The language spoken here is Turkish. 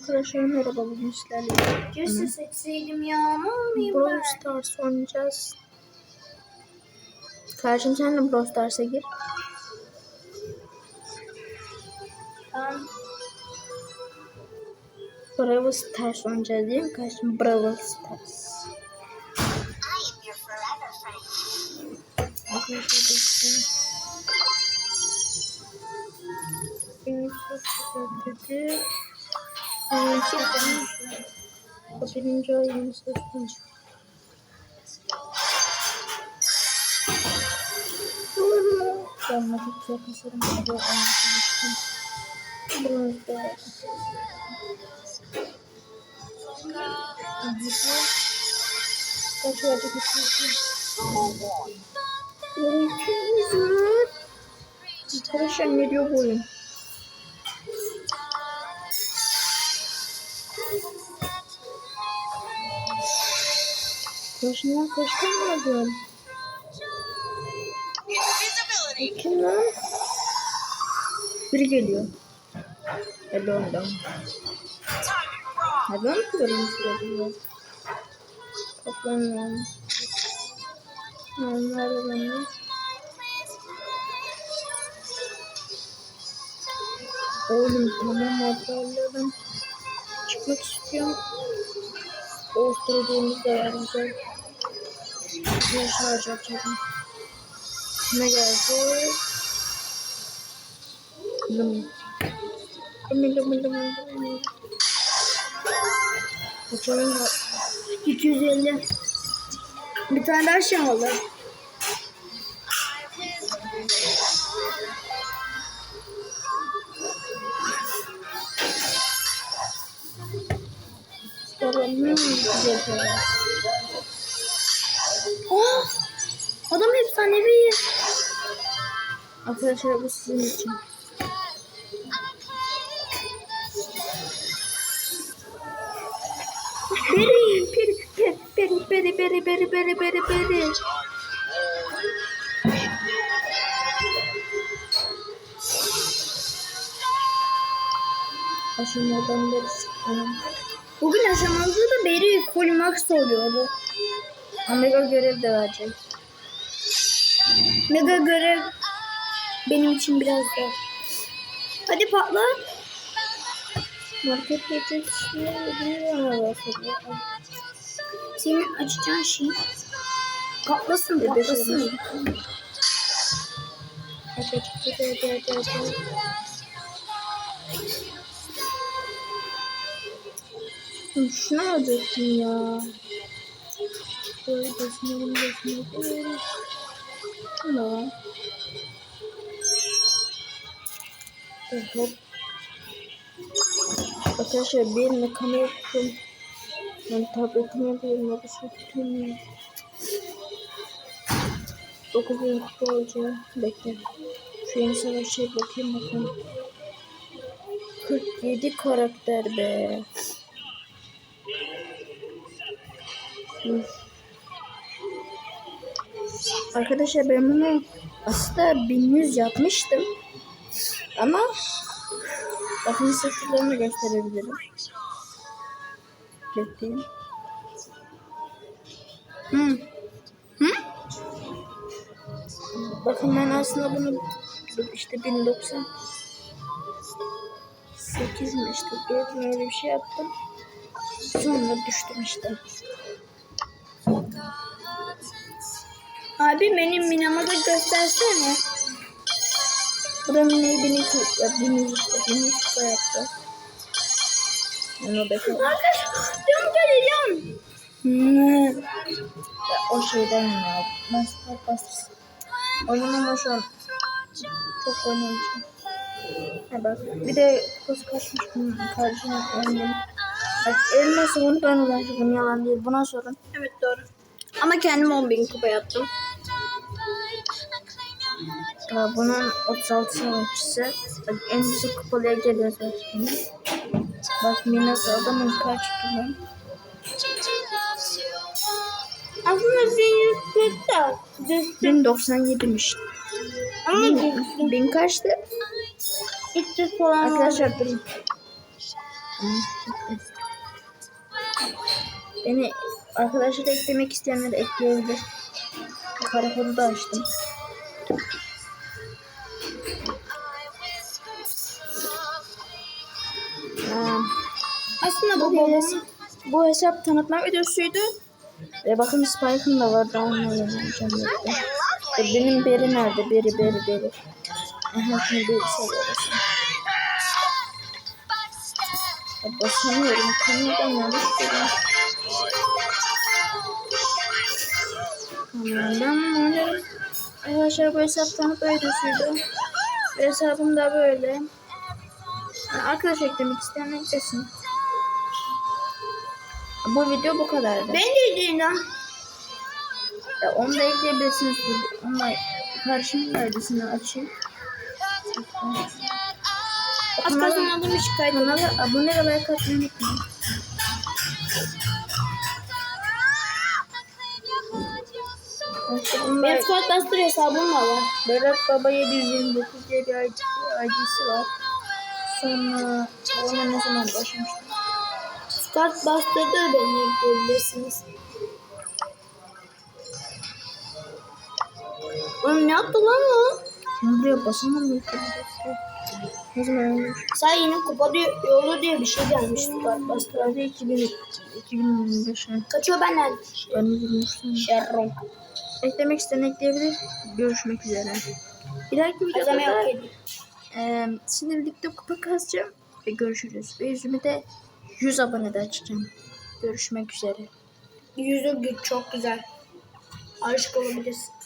Arkadaşlar merhaba bugün sizlerle Keşke seçseydim ya. Ne olayım Brawl ben? Stars oynayacağız. Karşım sen de Brawl Stars'a gir. Ben Brawl Stars oynayacağız değil mi? Karşım Brawl Stars. Arkadaşlar. Beni çok kötü. Birinci oyunumuzda sonuç. Olmadı ki yakasarım. Bu olması düştüm. Burada. Kaç verdik? Kaç verdik? Kaç verdik? Arkadaşlar ne diyor bu oyun? Koşundan koşturmadım. Kim lan? Biri geliyor. Hello ondan. Hello mu kırılmış geliyor? Toplanıyorum. Onlar olanı. Oğlum tamam hatırladım. Çıkmak istiyorum oluşturduğumuz değerimize bir şey şarj açalım. Ne geldi? Lım. Lım lım lım lım. Açalım da 250. Bir tane daha şey alalım. Babamın güzel şeyler. Oh! Adam efsanevi. Arkadaşlar bu sizin için. Beri, peri, peri, peri, peri, peri, peri, peri, peri. Aşamadan beri çıktım. Bugün aşamada da Beri full max oluyordu. Omega görev de verecek. Mega görev benim için biraz zor. Hadi patla. Market aslında. Senin açacağın şey. Patlasın patlasın. Hadi hadi hadi hadi hadi. Şunu alacaksın ya. Böyle basına bunu basına koyuyoruz. Tamam. Hop. Arkadaşlar benimle kamera tutun. Ben tabletimi yapıyorum. Abi şu tutun. 9 bin kutu alacağım. Bekle. Şu yeni savaşçıya bakayım bakalım. 47 karakter be. Arkadaşlar ben bunu aslında 1100 yapmıştım. Ama bakın sıfırlarını gösterebilirim. Bekleyin. Hı. Hı? Bakın ben aslında bunu işte 1090 8 mi işte 4 mü öyle bir şey yaptım. Sonra düştüm işte. Abi benim minamı da göstersene. Bu da Mine'yi beni ya beni işte beni kupa yaptı. Ben o bekle. Arkadaş diyorum geleceğim. Ne? Ya o şeyden ya. Ben süper bastım. Oynamama şu an. Çok oynamayacağım. Ha bak. Bir de kız kaçmış bunun karşına oynayayım. Bak elması bunu ben ulaştım. Yalan değil. Buna sorun. Evet doğru. Ama kendim 10.000 kupa yaptım. Bunun 36 savaşçısı. Bak en düşük kupalıya geliyoruz bak şimdi. Bak Minas adamın kaç tuttu Aslında senin yüzükler. 1097'miş. Ama Bin, bin kaçtı? 300 falan. Arkadaşlar durun. Beni arkadaşlar eklemek isteyenler ekleyebilir. Karakolu da açtım. Aslında bu, hesap, tanıtma videosuydu. Ve bakın Spike'ın da vardı. Onunla oynayacağım. birlikte. E, benim beri nerede? Beri beri beri. Aha şimdi bir seviyoruz. Ya basamıyorum. Kameradan yanlış görüyorum. Bunu oynarım. Arkadaşlar bu hesap tanıtma videosuydu. Ve hesabım da böyle. Yani arkadaş eklemek isteyen eklesin. Bu video bu kadardı. ben de Lina. Ya onu da ekleyebilirsiniz. Onunla karşımın adresini açayım. Az Kanala, kazanmadığım şikayet kanala abone ve like atmayı unutmayın. Benim Squad Buster hesabım da var. Berat Baba 729 diye bir ID ID'si var. Sonra ona ne zaman başlamıştım? Squad Buster'da da beni ekleyebilirsiniz. Oğlum ne yaptı lan o? Ben buraya basamam mı? Ne zaman? Sen yine kupa diyor, yolu diye bir şey gelmiş Squad Buster'a. Hadi 2000, 2025 'e. Kaçıyor benden. Ben üzülmüştüm. Şerron. Eklemek isteyen ekleyebilir. Görüşmek üzere. Bir dahaki videoda da e, şimdilik kupa kazacağım. Ve görüşürüz. Ve yüzümü de 100 abonede açacağım. Görüşmek üzere. Yüzü çok güzel. Aşık olabilirsin.